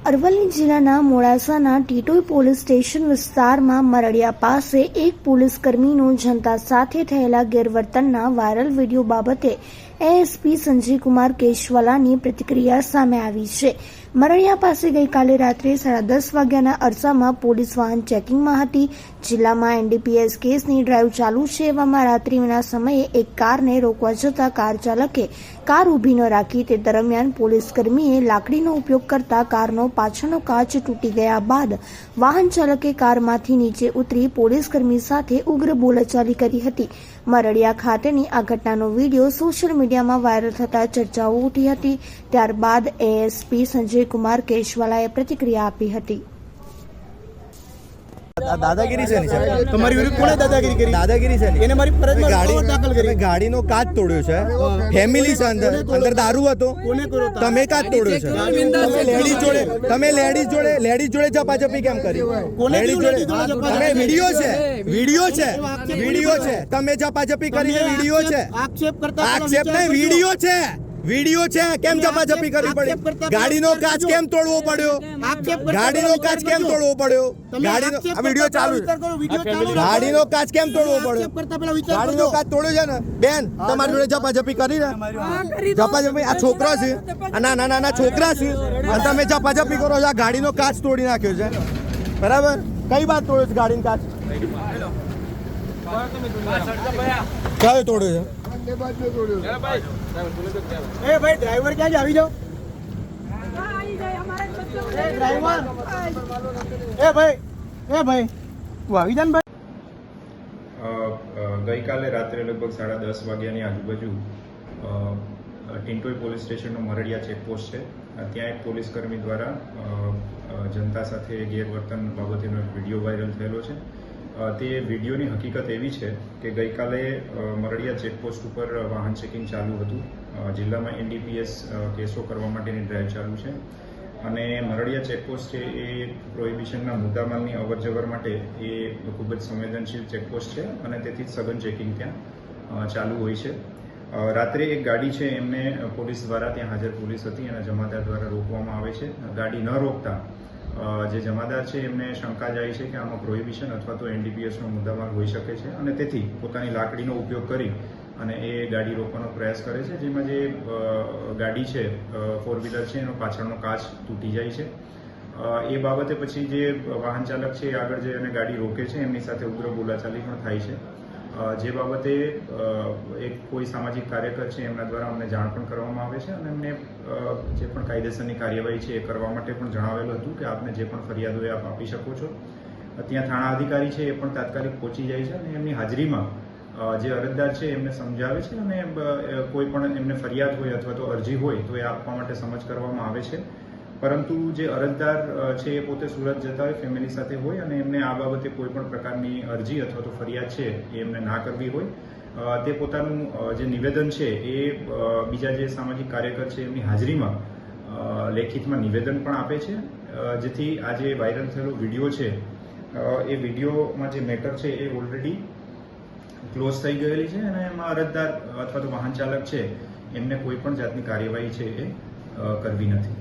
અરવલ્લી જિલ્લાના મોડાસાના Titoi police station વિસ્તારમાં મરડિયા પાસે એક પોલીસ કર્મીનો જનતા સાથે થયેલા ગેરવર્તનના વાયરલ વીડિયો બાબતે એએસપી સંજયકુમાર કેશવાલાની પ્રતિક્રિયા સામે આવી છે. મરડિયા પાસે ગઈકાલે રાત્રે સાડા દસ વાગ્યાના અરસામાં પોલીસ વાહન ચેકિંગમાં હતી. જિલ્લામાં એનડીપીએસ કેસની ડ્રાઈવ ચાલુ છે એવામાં રાત્રિના સમયે એક કારને રોકવા જતા કાર ચાલકે કાર ઊભી ન રાખી તે દરમિયાન પોલીસ કર્મીએ લાકડીનો ઉપયોગ કરતા કારનો પાછળનો કાચ તૂટી ગયા બાદ વાહન ચાલકે કારમાંથી નીચે ઉતરી પોલીસ કર્મી સાથે ઉગ્ર બોલાચાલી કરી હતી. મરડિયા ખાતેની આ ઘટનાનો વીડિયો સોશિયલ મીડિયામાં વાયરલ થતા ચર્ચાઓ ઉઠી હતી. ત્યારબાદ એએસપી સંજયકુમાર કેશવાલાએ પ્રતિક્રિયા આપી હતી. દાદાગીરી છે ની સાહેબ તમારી વિરુદ્ધ કોણે દાદાગીરી કરી? દાદાગીરી છે ની એને મારી ફરજમાં ગાડી દાખલ કરી? તમે ગાડીનો કાચ તોડ્યો છે. ફેમિલી છે અંદર. અંદર દારૂ હતો. કોને કર્યો તમે કાચ તોડ્યો છે. તમે લેડીઝ જોડે તમે લેડીઝ જોડે લેડીઝ જોડે ઝપાઝપી કેમ કરી? કોને લેડીઝ જોડે તમે વિડિયો છે. વીડિયો છે. વીડિયો છે. તમે કરીને તમે વીડિયો છે. આક્ષેપ- કરતા આક્ષેપ નહીં વીડિયો છે. વીડિયો છે કેમ ઝપાઝપી કરવી પડી? ગાડીનો કાચ કેમ તોડવો પડ્યો? ગાડીનો કાચ કેમ તોડવો પડ્યો? તમે ગાડીનો આ વીડિયો ચાલુ. ગાડીનો કાચ કેમ તોડવો પડ્યો? ગાડીનો કાચ તોડ્યો છે ને? બેન તમારી જોડે ઝપાઝપી કરી ને? ઝપાઝપી આ છોકરા છે. આ ના નાના છોકરા છે. અને તમે ઝપાઝપી કરો છો. આ ગાડીનો કાચ તોડી નાખ્યો છે. બરાબર? કઈ વાત તોડ્યો છે ગાડીનો કાચ? કયો તોડ્યો છે? એ ભાઈ ડ્રાઈવર ક્યાં આવી જાઓ. એ ડ્રાઈવર એ ભાઈ એ ભાઈ તું આવી જા ને ભાઈ. ગઈકાલે રાત્રે લગભગ સાડા દસ વાગ્યાની આજુબાજુ અ, ટિન્ટોઈ પોલીસ સ્ટેશનનો મરડિયા ચેકપોસ્ટ છે. ત્યાં એક પોલીસ કર્મી દ્વારા જનતા સાથે ગેરવર્તન બાબતેનો એક વીડિયો વાયરલ થયેલો છે. તે વિડીયોની હકીકત એવી છે કે ગઈકાલે મરડિયા ચેકપોસ્ટ ઉપર વાહન ચેકિંગ ચાલુ હતું. જિલ્લામાં એનડીપીએસ કેસો કરવા માટેની ડ્રાઈવ ચાલુ છે. અને મરડિયા ચેકપોસ્ટ છે એ પ્રોહિબિશનના મુદ્દામાલની અવરજવર માટે એ ખૂબ જ સંવેદનશીલ ચેકપોસ્ટ છે અને તેથી જ સઘન ચેકિંગ ત્યાં ચાલુ હોય છે. રાત્રે એક ગાડી છે, એમને પોલીસ દ્વારા ત્યાં હાજર પોલીસ હતી અને જમાદાર દ્વારા રોકવામાં આવે છે. ગાડી ન રોકતા જે જમાદાર છે, એમને શંકા જાય છે કે આમાં પ્રોહિબિશન અથવા તો એનડીપીએસનો મુદ્દામાલ હોઈ શકે છે અને તેથી પોતાની લાકડીનો ઉપયોગ કરી અને એ ગાડી રોકવાનો પ્રયાસ કરે છે. જેમાં જે ગાડી છે ફોર વ્હીલર છે, એનો પાછળનો કાચ તૂટી જાય છે. એ બાબતે પછી જે વાહન ચાલક છે એ આગળ જઈ અને ગાડી રોકે છે, એમની સાથે ઉગ્ર બોલાચાલી પણ થાય છે. જે બાબતે એક કોઈ સામાજિક કાર્યકર છે, એમના દ્વારા અમને જાણ પણ કરવામાં આવે છે અને એમને જે પણ કાયદેસરની કાર્યવાહી છે એ કરવા માટે પણ જણાવેલું હતું કે આપને જે પણ ફરિયાદ હોય આપ આપી શકો છો. ત્યાં થાણા અધિકારી છે એ પણ તાત્કાલિક પહોંચી જાય છે અને એમની હાજરીમાં જે અરજદાર છે એમને સમજાવે છે અને કોઈ પણ એમને ફરિયાદ હોય અથવા તો અરજી હોય તો એ આપવા માટે સમજ કરવામાં આવે છે. પરંતુ જે અરજદાર છે એ પોતે સુરત જતા હોય, ફેમિલી સાથે હોય અને એમને આ બાબતે કોઈ પણ પ્રકારની અરજી અથવા તો ફરિયાદ છે એ એમને ના કરવી હોય તે પોતાનું જે નિવેદન છે એ બીજા જે સામાજિક કાર્યકર છે એમની હાજરીમાં લેખિતમાં નિવેદન પણ આપે છે જેથી આ જે વાયરલ થયેલો વીડિયો છે એ વિડીયોમાં જે મેટર છે એ ઓલરેડી ક્લોઝ થઈ ગયેલી છે અને એમાં અરજદાર અથવા તો વાહન ચાલક છે એમને કોઈ પણ જાતની કાર્યવાહી છે એ કરવી નથી.